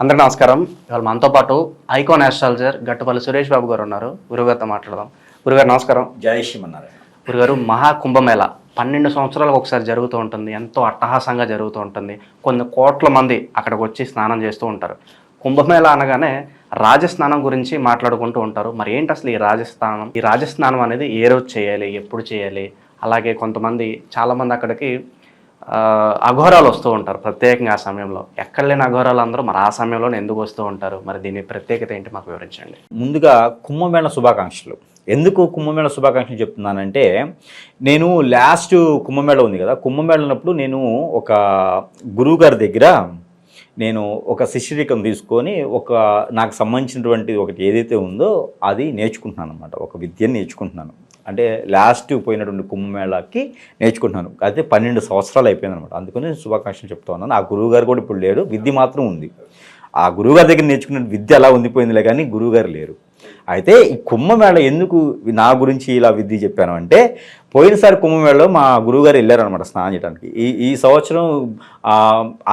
అందరికీ నమస్కారం. ఇవాళ మనతో పాటు ఐకాన్ ఆస్ట్రాలజర్ గట్టుపల్లి సురేష్ బాబు గారు ఉన్నారు. గురుగారితో మాట్లాడదాం. గురుగారు నమస్కారం. జై శ్రీమన్నారాయణ. గురుగారు మహా కుంభమేళ పన్నెండు సంవత్సరాలకు ఒకసారి జరుగుతూ ఉంటుంది. ఎంతో అట్టహాసంగా జరుగుతూ ఉంటుంది. కొన్ని కోట్ల మంది అక్కడికి వచ్చి స్నానం చేస్తూ ఉంటారు. కుంభమేళ అనగానే రాజస్నానం గురించి మాట్లాడుకుంటూ ఉంటారు. మరి ఏంటి అసలు ఈ రాజస్నానం? ఈ రాజస్నానం అనేది ఏ రోజు చేయాలి? ఎప్పుడు చేయాలి? అలాగే కొంతమంది చాలామంది అక్కడికి అఘోరాలు వస్తూ ఉంటారు ప్రత్యేకంగా ఆ సమయంలో. ఎక్కడ లేని అఘోరాలు అందరూ మరి ఆ సమయంలోనే ఎందుకు వస్తూ ఉంటారు? మరి దీని ప్రత్యేకత ఏంటి మాకు వివరించండి. ముందుగా కుంభమేళ శుభాకాంక్షలు. ఎందుకు కుంభమేళ శుభాకాంక్షలు చెప్తున్నానంటే నేను లాస్ట్ కుంభమేళ ఉంది కదా కుంభమేళ ఉన్నప్పుడు నేను ఒక గురువు గారి దగ్గర నేను ఒక శిష్యరికం తీసుకొని ఒక నాకు సంబంధించినటువంటి ఒకటి ఏదైతే ఉందో అది నేర్చుకుంటున్నాను అనమాట ఒక విద్యను నేర్చుకుంటున్నాను. అంటే లాస్ట్ పోయినటువంటి కుంభమేళాకి నేర్చుకుంటున్నాను. అయితే పన్నెండు సంవత్సరాలు అయిపోయింది అనమాట అందుకని శుభాకాంక్షలు చెప్తా ఉన్నాను. ఆ గురువుగారు కూడా ఇప్పుడు లేడు. విద్య మాత్రం ఉంది. ఆ గురువుగారి దగ్గర నేర్చుకున్న విద్య అలా ఉండిపోయిందిలే కానీ గురువుగారు లేరు. అయితే ఈ కుంభమేళ ఎందుకు నా గురించి ఇలా విద్య చెప్పాను అంటే పోయినసారి కుంభమేళలో మా గురువుగారు వెళ్ళారనమాట స్నానం చేయడానికి ఈ ఈ సంవత్సరం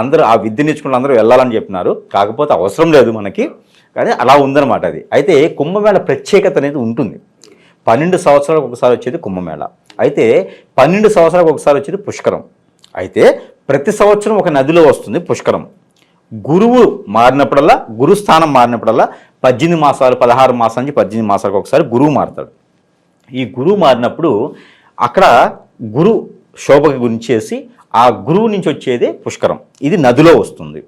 అందరూ ఆ విద్య నేర్చుకున్న అందరూ వెళ్ళాలని చెప్పినారు. కాకపోతే అవసరం లేదు మనకి. కానీ అలా ఉందన్నమాట అది. అయితే కుంభమేళ ప్రత్యేకత అనేది ఉంటుంది. పన్నెండు సంవత్సరాలకు ఒకసారి వచ్చేది కుంభమేళ. అయితే పన్నెండు సంవత్సరాలకు ఒకసారి వచ్చేది పుష్కరం. అయితే ప్రతి సంవత్సరం ఒక నదిలో వస్తుంది పుష్కరం. గురువు మారినప్పుడల్లా గురుస్థానం మారినప్పుడల్లా పద్దెనిమిది మాసాలు పదహారు మాసాల నుంచి పద్దెనిమిది మాసాలకు ఒకసారి గురువు మారుతాడు. ఈ గురువు మారినప్పుడు అక్కడ గురు శోభకి గురించేసి ఆ గురువు నుంచి వచ్చేదే పుష్కరం. ఇది నదిలో వస్తుంది.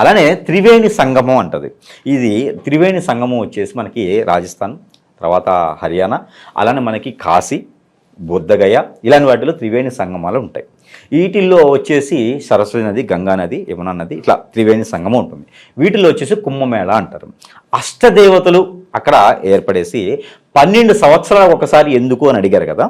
అలానే త్రివేణి సంగమం అంటది. ఇది త్రివేణి సంగమం వచ్చేసి మనకి రాజస్థాన్ తర్వాత హర్యానా అలానే మనకి కాశీ బుద్ధగయ ఇలాంటి వాటిలో త్రివేణి సంగమాలు ఉంటాయి. వీటిల్లో వచ్చేసి సరస్వతి నది గంగా నది యమునా నది ఇట్లా త్రివేణి సంగమం ఉంటుంది. వీటిల్లో వచ్చేసి కుంభమేళ అంటారు. అష్టదేవతలు అక్కడ ఏర్పడేసి పన్నెండు సంవత్సరాలకు ఒకసారి ఎందుకు అని అడిగారు కదా?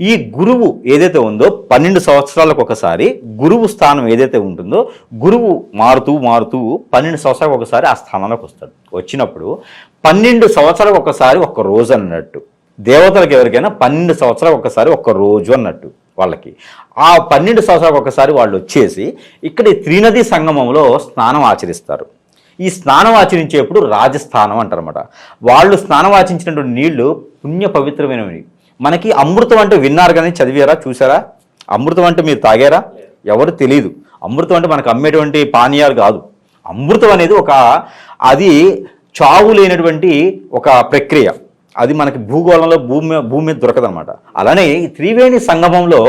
ఈ గురువు ఏదైతే ఉందో పన్నెండు సంవత్సరాలకు ఒకసారి గురువు స్థానం ఏదైతే ఉంటుందో గురువు మారుతూ మారుతూ పన్నెండు సంవత్సరాలకు ఒకసారి ఆ స్థానంలోకి వస్తాడు. వచ్చినప్పుడు పన్నెండు సంవత్సరాలకు ఒకసారి ఒక రోజు అన్నట్టు. దేవతలకు ఎవరికైనా పన్నెండు సంవత్సరాలకు ఒకసారి ఒక రోజు అన్నట్టు. వాళ్ళకి. ఆ పన్నెండు సంవత్సరాలకు ఒకసారి వాళ్ళు వచ్చేసి ఇక్కడ త్రినది సంగమంలో స్నానం ఆచరిస్తారు. ఈ స్నానం ఆచరించేప్పుడు రాజస్థానం అంటారన్నమాట. వాళ్ళు స్నానం ఆచరించినటువంటి నీళ్ళు పుణ్య పవిత్రమైనవి. మనకి అమృతం అంటే విన్నారు కానీ చదివారా చూసారా అమృతం అంటే మీరు తాగారా? ఎవరు తెలియదు అమృతం అంటే మనకు అమ్మేటువంటి పానీయాలు కాదు. అమృతం అనేది ఒక అది చావు లేనటువంటి ఒక ప్రక్రియ. అది మనకి భూగోళంలో భూమి భూమి మీద దొరకదనమాట అలానే ఈ త్రివేణి సంగమంలో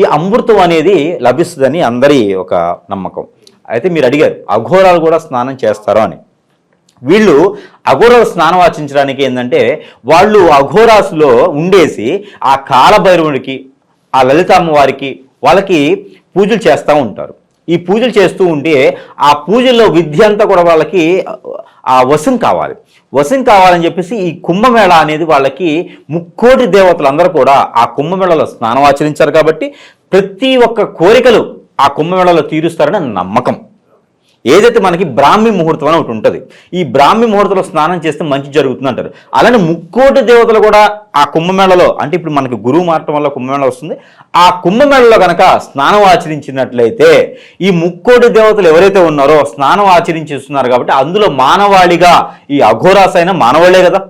ఈ అమృతం అనేది లభిస్తుందని అందరి ఒక నమ్మకం. అయితే మీరు అడిగారు అఘోరాలు కూడా స్నానం చేస్తారో అని. వీళ్ళు అఘోరాలు స్నానం ఆచరించడానికి ఏంటంటే వాళ్ళు అఘోరాసులో ఉండేసి ఆ కాలభైరవుడికి ఆ లలితామ్మ వారికి వాళ్ళకి పూజలు చేస్తూ ఉంటారు. ఈ పూజలు చేస్తూ ఉంటే ఆ పూజల్లో విద్య అంతా కూడా వాళ్ళకి ఆ వశం కావాలి. వశం కావాలని చెప్పేసి ఈ కుంభమేళ అనేది వాళ్ళకి ముక్కోటి దేవతలందరూ కూడా ఆ కుంభమేళలో స్నానం ఆచరించారు కాబట్టి ప్రతి ఒక్క కోరికలు ఆ కుంభమేళలో తీరుస్తారని నమ్మకం. ఏదైతే మనకి బ్రాహ్మీ ముహూర్తం అని ఒకటి ఉంటుంది ఈ బ్రాహ్మీ ముహూర్తంలో స్నానం చేస్తే మంచి జరుగుతుంది అంటారు అలానే ముక్కోటి దేవతలు కూడా ఆ కుంభమేళలో అంటే ఇప్పుడు మనకి గురువు మారటం వల్ల కుంభమేళ వస్తుంది ఆ కుంభమేళలో కనుక స్నానం ఆచరించినట్లయితే ఈ ముక్కోటి దేవతలు ఎవరైతే ఉన్నారో స్నానం ఆచరించిస్తున్నారు కాబట్టి అందులో మానవాళిగా ఈ అఘోరాస అయినా మానవాళ్ళే కదా.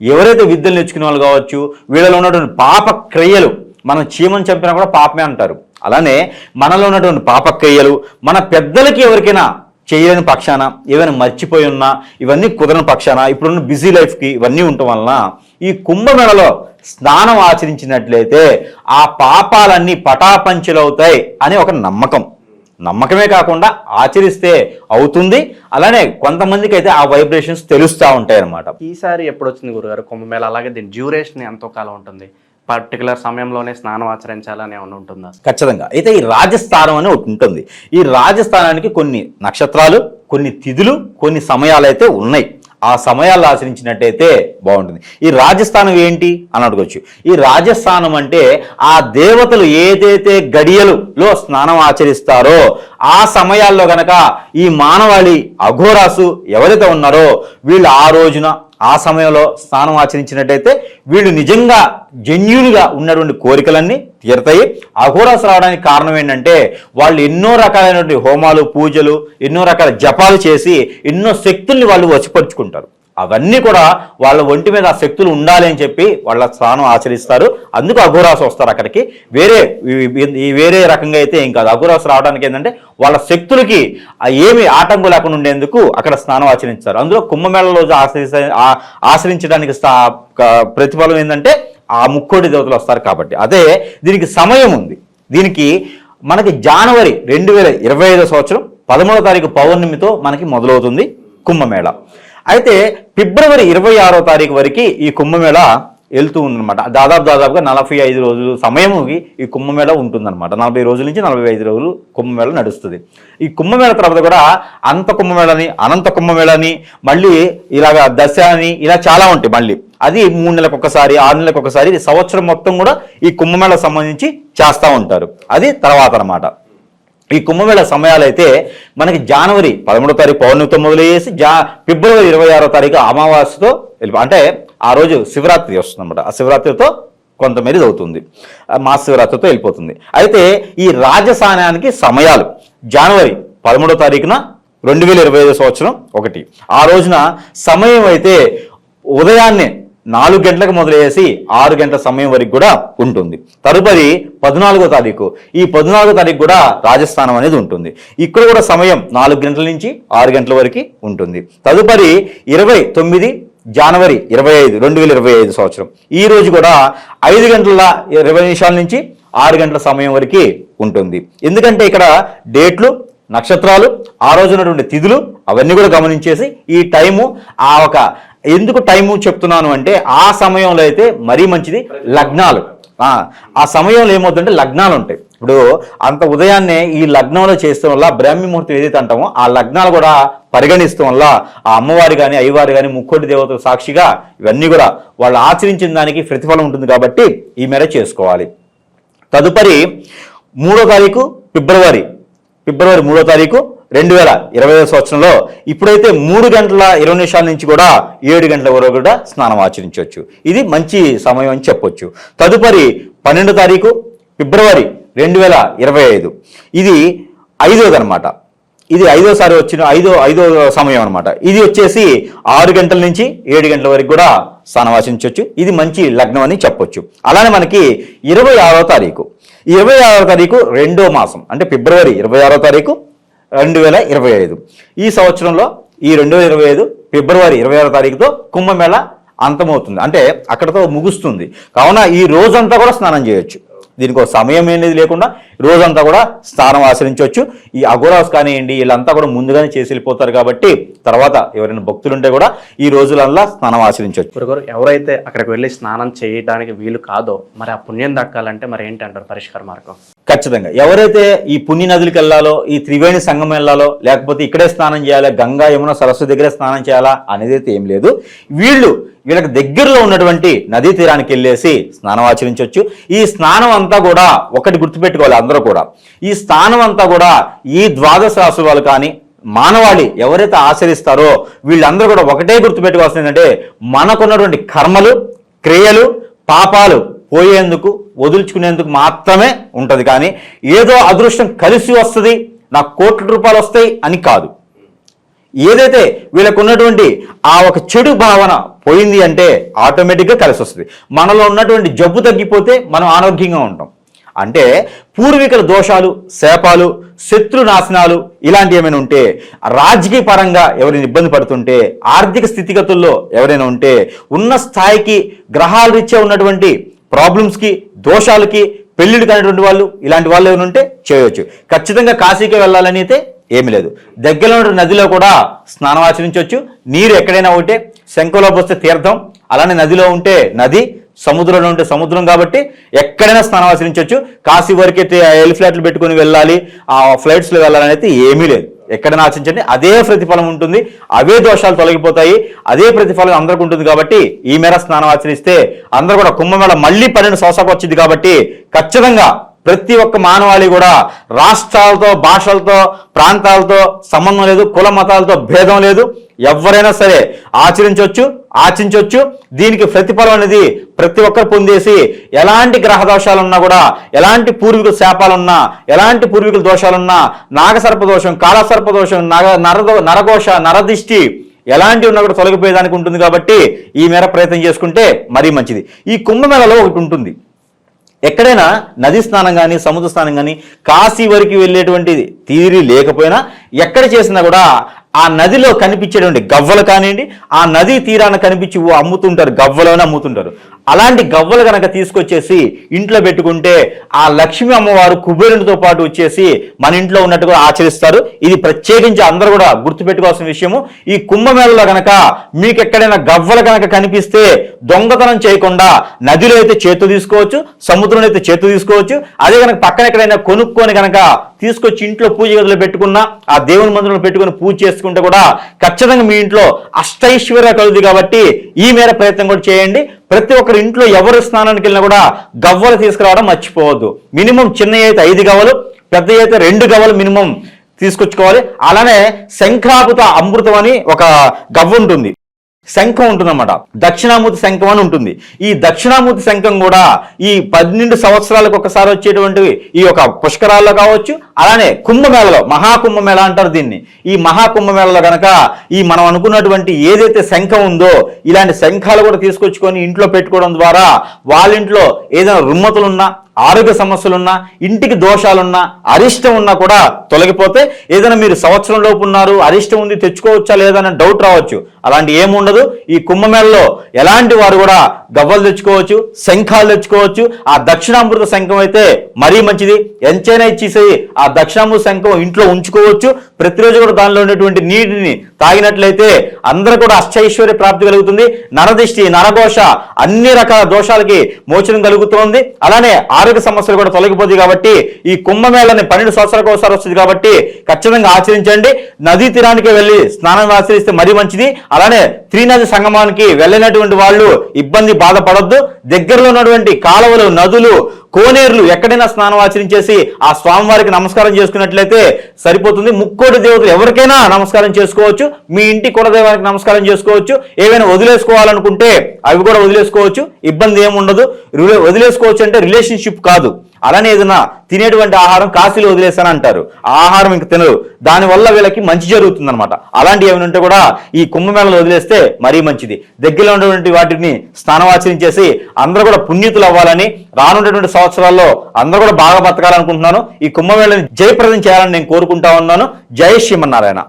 ఎవరైతే విద్యలు నేర్చుకునే వాళ్ళు కావచ్చు వీళ్ళలో ఉన్నటువంటి పాప క్రియలు మనం చీమను చంపినా కూడా పాపమే అంటారు. అలానే మనలో ఉన్నటువంటి పాపక్రియలు మన పెద్దలకి ఎవరికైనా చేయలేని పక్షాన ఏమైనా మర్చిపోయి ఉన్నా ఇవన్నీ కుదరని పక్షాన ఇప్పుడున్న బిజీ లైఫ్కి ఇవన్నీ ఉండటం వలన ఈ కుంభమేళలో స్నానం ఆచరించినట్లయితే ఆ పాపాలన్నీ పటాపంచలవుతాయి అనే ఒక నమ్మకం. నమ్మకమే కాకుండా ఆచరిస్తే అవుతుంది. అలానే కొంతమందికి అయితే ఆ వైబ్రేషన్స్ తెలుస్తూ ఉంటాయి అనమాట ఈసారి ఎప్పుడు వచ్చింది గురుగారు కుంభమేళ? అలాగే దీని డ్యూరేషన్ ఎంతో కాలం ఉంటుంది. పర్టికులర్ సమయంలోనే స్నానం ఆచరించాలని ఏమైనా ఉంటుందా? ఖచ్చితంగా. అయితే ఈ రాజస్థానం అని ఒకటి ఉంటుంది. ఈ రాజస్థానానికి కొన్ని నక్షత్రాలు కొన్ని తిథులు కొన్ని సమయాలు అయితే ఉన్నాయి. ఆ సమయాల్లో ఆచరించినట్టయితే బాగుంటుంది. ఈ రాజస్థానం ఏంటి అని అడగచ్చు. ఈ రాజస్థానం అంటే ఆ దేవతలు ఏదైతే గడియలులో స్నానం ఆచరిస్తారో ఆ సమయాల్లో గనక ఈ మానవాళి అఘోరాసు ఎవరైతే ఉన్నారో వీళ్ళు ఆ రోజున ఆ సమయంలో స్నానం ఆచరించినట్టయితే వీళ్ళు నిజంగా జెన్యున్గా ఉన్నటువంటి కోరికలన్నీ తీరతాయి. అఘోరాసు రావడానికి కారణం ఏంటంటే వాళ్ళు ఎన్నో రకాలైనటువంటి హోమాలు పూజలు ఎన్నో రకాల జపాలు చేసి ఎన్నో శక్తుల్ని వాళ్ళు వచ్చిపరుచుకుంటారు అవన్నీ కూడా వాళ్ళ ఒంటి మీద ఆ శక్తులు ఉండాలి అని చెప్పి వాళ్ళ స్నానం ఆచరిస్తారు. అందుకు అఘోరాసు వస్తారు అక్కడికి. వేరే ఈ- వేరే రకంగా అయితే ఏం కాదు. అఘోరాసు రావడానికి ఏంటంటే వాళ్ళ శక్తులకి ఏమి ఆటంకం లేకుండా ఉండేందుకు అక్కడ స్నానం ఆచరిస్తారు అందులో కుంభమేళ రోజు ఆచరి ఆచరించడానికి స్థా- ప్రతిఫలం ఏంటంటే ఆ ముక్కోటి దేవతలు వస్తారు కాబట్టి. అదే దీనికి సమయం ఉంది. దీనికి మనకి జనవరి రెండు వేల ఇరవై ఐదో సంవత్సరం పదమూడో తారీఖు పౌర్ణమితో మనకి మొదలవుతుంది కుంభమేళ. అయితే ఫిబ్రవరి ఇరవై ఆరో తారీఖు వరకు ఈ కుంభమేళ వెళ్తూ ఉందన్నమాట. దాదాపు దాదాపుగా నలభై ఐదు రోజులు సమయముకి ఈ కుంభమేళ ఉంటుందన్నమాట. నలభై రోజుల నుంచి నలభై ఐదు రోజులు కుంభమేళ నడుస్తుంది. ఈ కుంభమేళ తర్వాత కూడా అంత కుంభమేళని అనంత కుంభమేళని మళ్ళీ ఇలాగ దశ అని ఇలా చాలా ఉంటాయి మళ్ళీ. అది మూడు నెలలకు ఒకసారి ఆరు నెలలకు ఒకసారి సంవత్సరం మొత్తం కూడా ఈ కుంభమేళకు సంబంధించి చేస్తూ ఉంటారు. అది తర్వాత అనమాట ఈ కుంభమేళ సమయాలు అయితే మనకి జనవరి పదమూడో తారీఖు పౌర్ణమితో మొదలయ్యేసి జా ఫిబ్రవరి ఇరవై ఆరో తారీఖు అమావాస్యతో అంటే ఆ రోజు శివరాత్రి వస్తుంది అనమాట ఆ శివరాత్రితో కొంతమేర అవుతుంది. ఆ మహాశివరాత్రితో వెళ్ళిపోతుంది. అయితే ఈ రాజసానానికి సమయాలు జనవరి పదమూడో తారీఖున రెండు వేల ఇరవై ఐదో సంవత్సరం ఒకటి. ఆ రోజున సమయం అయితే ఉదయాన్నే నాలుగు గంటలకు మొదలయ్యేసి ఆరు గంటల సమయం వరకు కూడా ఉంటుంది. తదుపరి పద్నాలుగో తారీఖు. ఈ పద్నాలుగో తారీఖు కూడా రాజస్థానం అనేది ఉంటుంది. ఇక్కడ కూడా సమయం నాలుగు గంటల నుంచి ఆరు గంటల వరకు ఉంటుంది. తదుపరి ఇరవై తొమ్మిది జనవరి ఇరవై ఐదు రెండు వేల ఇరవై ఐదు సంవత్సరం. ఈ రోజు కూడా ఐదు గంటల ఇరవై నిమిషాల నుంచి ఆరు గంటల సమయం వరకు ఉంటుంది. ఎందుకంటే ఇక్కడ డేట్లు నక్షత్రాలు ఆ రోజు ఉన్నటువంటి తిథులు అవన్నీ కూడా గమనించేసి ఈ టైము ఆ ఒక ఎందుకు టైము చెప్తున్నాను అంటే ఆ సమయంలో అయితే మరీ మంచిది లగ్నాలు. ఆ, సమయంలో ఏమవుతుందంటే లగ్నాలు ఉంటాయి. ఇప్పుడు అంత ఉదయాన్నే ఈ లగ్నంలో చేస్తాం వల్ల బ్రాహ్మీ ముహూర్తం ఏదైతే అంటామో ఆ లగ్నాలు కూడా పరిగణిస్తాం వల్ల ఆ అమ్మవారు కానీ అయ్యవారు కానీ ముక్కోటి దేవతల సాక్షిగా ఇవన్నీ కూడా వాళ్ళు ఆచరించిన దానికి ప్రతిఫలం ఉంటుంది కాబట్టి ఈ మేర చేసుకోవాలి. తదుపరి మూడో తారీఖు ఫిబ్రవరి. ఫిబ్రవరి మూడో తారీఖు రెండు వేల ఇరవై సంవత్సరంలో ఇప్పుడైతే మూడు గంటల ఇరవై నిమిషాల నుంచి కూడా ఏడు గంటల వరకు కూడా స్నానం ఆచరించవచ్చు. ఇది మంచి సమయం అని చెప్పొచ్చు. తదుపరి పన్నెండో తారీఖు ఫిబ్రవరి రెండు వేల ఇరవై ఐదు. ఇది ఐదోది అనమాట ఇది ఐదోసారి వచ్చిన ఐదో ఐదో సమయం అనమాట ఇది వచ్చేసి ఆరు గంటల నుంచి ఏడు గంటల వరకు కూడా స్నానం ఆచరించవచ్చు. ఇది మంచి లగ్నం అని చెప్పొచ్చు. అలానే మనకి ఇరవై ఆరో తారీఖు. ఇరవై ఆరో తారీఖు రెండో మాసం అంటే ఫిబ్రవరి ఇరవై ఆరో తారీఖు రెండు వేల ఇరవై ఐదు. ఈ సంవత్సరంలో ఈ రెండు వేల ఇరవై ఐదు ఫిబ్రవరి ఇరవై ఆరో తారీఖుతో కుంభమేళ అంతమవుతుంది. అంటే అక్కడతో ముగుస్తుంది. కావున ఈ రోజంతా కూడా స్నానం చేయొచ్చు. దీనికి ఒక సమయం అనేది లేకుండా రోజంతా కూడా స్నానం ఆచరించవచ్చు. ఈ అఘోరాస్ కానివ్వండి వీళ్ళంతా కూడా ముందుగానే చేసి వెళ్ళిపోతారు కాబట్టి తర్వాత ఎవరైనా భక్తులు ఉంటే కూడా ఈ రోజులల్లా స్నానం ఆచరించవచ్చు. ఎవరైతే అక్కడికి వెళ్ళి స్నానం చేయడానికి వీలు కాదో మరి ఆ పుణ్యం దక్కాలంటే మరి ఏంటి అంటారు పరిష్కార మార్గం? ఖచ్చితంగా. ఎవరైతే ఈ పుణ్య నదులకు వెళ్ళాలో ఈ త్రివేణి సంగమం వెళ్ళాలో లేకపోతే ఇక్కడే స్నానం చేయాలా గంగా యమున సరస్వతి దగ్గరే స్నానం చేయాలా అనేది అయితే ఏం లేదు. వీళ్ళు వీళ్ళకి దగ్గరలో ఉన్నటువంటి నదీ తీరానికి వెళ్ళేసి స్నానం ఆచరించవచ్చు. ఈ స్నానం అంతా కూడా ఒకటి గుర్తుపెట్టుకోవాలి. వాళ్ళందరూ కూడా. ఈ స్థానం అంతా కూడా ఈ ద్వాదశ రాశుల వాళ్ళు కానీ మానవాళి ఎవరైతే ఆచరిస్తారో వీళ్ళందరూ కూడా ఒకటే గుర్తుపెట్టుకోవాల్సింది ఏంటంటే మనకున్నటువంటి కర్మలు క్రియలు పాపాలు పోయేందుకు వదులుచుకునేందుకు మాత్రమే ఉంటుంది. కానీ ఏదో అదృష్టం కలిసి వస్తుంది నాకు కోట్ల రూపాయలు వస్తాయి అని కాదు. ఏదైతే వీళ్ళకు ఉన్నటువంటి ఆ ఒక చెడు భావన పోయింది అంటే ఆటోమేటిక్గా కలిసి వస్తుంది. మనలో ఉన్నటువంటి జబ్బు తగ్గిపోతే మనం ఆరోగ్యంగా ఉంటాం. అంటే పూర్వీకుల దోషాలు శాపాలు శత్రు నాశనాలు ఇలాంటి ఏమైనా ఉంటే రాజకీయ పరంగా ఎవరైనా ఇబ్బంది పడుతుంటే ఆర్థిక స్థితిగతుల్లో ఎవరైనా ఉంటే ఉన్న స్థాయికి గ్రహాల రీత్యా ఉన్నటువంటి ప్రాబ్లమ్స్కి దోషాలకి పెళ్ళిళ్ళు కానిటువంటి వాళ్ళు ఇలాంటి వాళ్ళు ఏమైనా ఉంటే చేయవచ్చు ఖచ్చితంగా కాశీకి వెళ్ళాలని అయితే ఏమీ లేదు. దగ్గరలో ఉన్న నదిలో కూడా స్నానం ఆచరించవచ్చు నీరు ఎక్కడైనా ఉంటే శంఖంలో పోస్తే తీర్థం అలానే నదిలో ఉంటే నది సముద్రంలో ఉంటే సముద్రం కాబట్టి ఎక్కడైనా స్నానం ఆచరించవచ్చు కాశీ వరకే ఎల్ ఫ్లైట్లు పెట్టుకుని వెళ్ళాలి. ఆ ఫ్లైట్స్లో వెళ్ళాలని అయితే ఏమీ లేదు. ఎక్కడైనా ఆచరించండి అదే ప్రతిఫలం ఉంటుంది. అవే దోషాలు తొలగిపోతాయి. అదే ప్రతిఫలం అందరికి ఉంటుంది కాబట్టి ఈ మేర స్నానం ఆచరిస్తే అందరూ కూడా కుంభమేళ మళ్ళీ పన్నెండు సంవత్సరాలకు వచ్చింది కాబట్టి ఖచ్చితంగా ప్రతి ఒక్క మానవాళి కూడా రాష్ట్రాలతో భాషలతో ప్రాంతాలతో సంబంధం లేదు కుల మతాలతో భేదం లేదు. ఎవరైనా సరే ఆచరించవచ్చు ఆచించవచ్చు దీనికి ప్రతిఫలం అనేది ప్రతి ఒక్కరు పొందేసి ఎలాంటి గ్రహ దోషాలున్నా కూడా ఎలాంటి పూర్వీకుల శాపాలున్నా ఎలాంటి పూర్వీకుల దోషాలున్నా నాగసర్ప దోషం కాలసర్ప దోషం నగ నరదో నరఘోష నరదిష్టి ఎలాంటి ఉన్నా కూడా తొలగిపోయేదానికి ఉంటుంది కాబట్టి ఈ మేర ప్రయత్నం చేసుకుంటే మరీ మంచిది. ఈ కుంభమేళలో ఒకటి ఉంటుంది. ఎక్కడైనా నది స్నానం కానీ సముద్ర స్నానం కానీ కాశీ వరకు వెళ్ళేటువంటి తీరి లేకపోయినా ఎక్కడ చేసినా కూడా ఆ నదిలో కనిపించేటువంటి గవ్వలు కానివ్వండి ఆ నదీ తీరాన కనిపించి అమ్ముతుంటారు గవ్వలోనే అమ్ముతుంటారు. అలాంటి గవ్వలు కనుక తీసుకొచ్చేసి ఇంట్లో పెట్టుకుంటే ఆ లక్ష్మీ అమ్మవారు కుబేరునితో పాటు వచ్చేసి మన ఇంట్లో ఉన్నట్టుగా ఆచరిస్తారు. ఇది ప్రత్యేకించి అందరూ కూడా గుర్తుపెట్టుకోవాల్సిన విషయము. ఈ కుంభమేళలో కనుక మీకు ఎక్కడైనా గవ్వలు కనుక కనిపిస్తే దొంగతనం చేయకుండా నదిలో అయితే చేతు తీసుకోవచ్చు సముద్రంలో అయితే చేతు తీసుకోవచ్చు అదే కనుక పక్కన ఎక్కడైనా కొనుక్కొని కనుక తీసుకొచ్చి ఇంట్లో పూజ గదిలో పెట్టుకున్నా ఆ దేవుని మందిరంలో పెట్టుకుని పూజ చేసుకుంటే కూడా ఖచ్చితంగా మీ ఇంట్లో అష్టైశ్వర్య కలుగుతుంది కాబట్టి ఈ మేర ప్రయత్నం కూడా చేయండి. ప్రతి ఒక్కరి ఇంట్లో ఎవరు స్నానానికి వెళ్ళినా కూడా గవ్వలు తీసుకురావడం మర్చిపోవద్దు. మినిమం చిన్న అయితే ఐదు గవ్వలు పెద్ద అయితే రెండు గవ్వలు మినిమం తీసుకొచ్చుకోవాలి. అలానే శంఖాపుత అమృతం అని ఒక గవ్వ ఉంటుంది. శంఖం ఉంటుందన్నమాట. దక్షిణామూర్తి శంఖం అని ఉంటుంది. ఈ దక్షిణామూర్తి శంఖం కూడా ఈ పన్నెండు సంవత్సరాలకు ఒకసారి వచ్చేటువంటి ఈ యొక్క పుష్కరాల్లో కావచ్చు అలానే కుంభమేళలో మహాకుంభమేళ అంటారు దీన్ని. ఈ మహాకుంభమేళలో గనక ఈ మనం అనుకున్నటువంటి ఏదైతే శంఖం ఉందో ఇలాంటి శంఖాలు కూడా తీసుకొచ్చుకొని ఇంట్లో పెట్టుకోవడం ద్వారా వాళ్ళ ఇంట్లో ఏదైనా రుమ్మతులున్నా ఆరోగ్య సమస్యలున్నా ఇంటికి దోషాలున్నా అరిష్టం ఉన్నా కూడా తొలగిపోతే ఏదైనా మీరు సంవత్సరం లోపు ఉన్నారు అరిష్టం ఉంది తెచ్చుకోవచ్చా లేదా డౌట్ రావచ్చు. అలాంటి ఏముండదు. ఈ కుంభమేళలో ఎలాంటి వారు కూడా గవ్వలు తెచ్చుకోవచ్చు శంఖాలు తెచ్చుకోవచ్చు. ఆ దక్షిణామృత శంఖం అయితే మరీ మంచిది. ఎంచైనా ఇచ్చేసి ఆ దక్షిణామృత శంఖం ఇంట్లో ఉంచుకోవచ్చు. ప్రతిరోజు కూడా దానిలో ఉన్నటువంటి నీటిని తాగినట్లయితే అందరూ కూడా అష్టైశ్వర్య ప్రాప్తి కలుగుతుంది. నరదిష్టి నరఘోష అన్ని రకాల దోషాలకి మోచనం కలుగుతుంది. అలానే ఆరోగ్య సమస్యలు కూడా తొలగిపోతుంది కాబట్టి ఈ కుంభమేళని పన్నెండు సంవత్సరాలకు ఒకసారి వస్తుంది కాబట్టి ఖచ్చితంగా ఆచరించండి. నదీ తీరానికి వెళ్ళి స్నానం ఆచరిస్తే మరీ మంచిది. అలానే త్రినది సంగమానికి వెళ్ళినటువంటి వాళ్ళు ఇబ్బంది బాధపడొద్దు. దగ్గరలో ఉన్నటువంటి కాలువలు నదులు కోనేరులు ఎక్కడైనా స్నానం ఆచరించేసి ఆ స్వామివారికి నమస్కారం చేసుకున్నట్లయితే సరిపోతుంది. ముక్కోటి దేవతలు ఎవరికైనా నమస్కారం చేసుకోవచ్చు. మీ ఇంటి కులదైవానికి నమస్కారం చేసుకోవచ్చు. ఏవైనా వదిలేసుకోవాలనుకుంటే అవి కూడా వదిలేసుకోవచ్చు. ఇబ్బంది ఏముండదు. వదిలేసుకోవచ్చు అంటే రిలేషన్షిప్ కాదు. అలానే ఏదైనా తినేటువంటి ఆహారం కాశీలో వదిలేసాను అంటారు ఆ ఆహారం ఇంక తినరు. దానివల్ల వీళ్ళకి మంచి జరుగుతుంది అనమాట అలాంటి ఏమైనా ఉంటే కూడా ఈ కుంభమేళలో వదిలేస్తే మరీ మంచిది. దగ్గరలో ఉన్నటువంటి వాటిని స్నానమాచరించేసి అందరూ కూడా పుణ్యతులు అవ్వాలని రానున్నటువంటి సంవత్సరాల్లో అందరూ కూడా బాగా బతకాలనుకుంటున్నాను. ఈ కుంభమేళని జయప్రదం చేయాలని నేను కోరుకుంటా ఉన్నాను. జయ శ్రీమన్నారాయణ.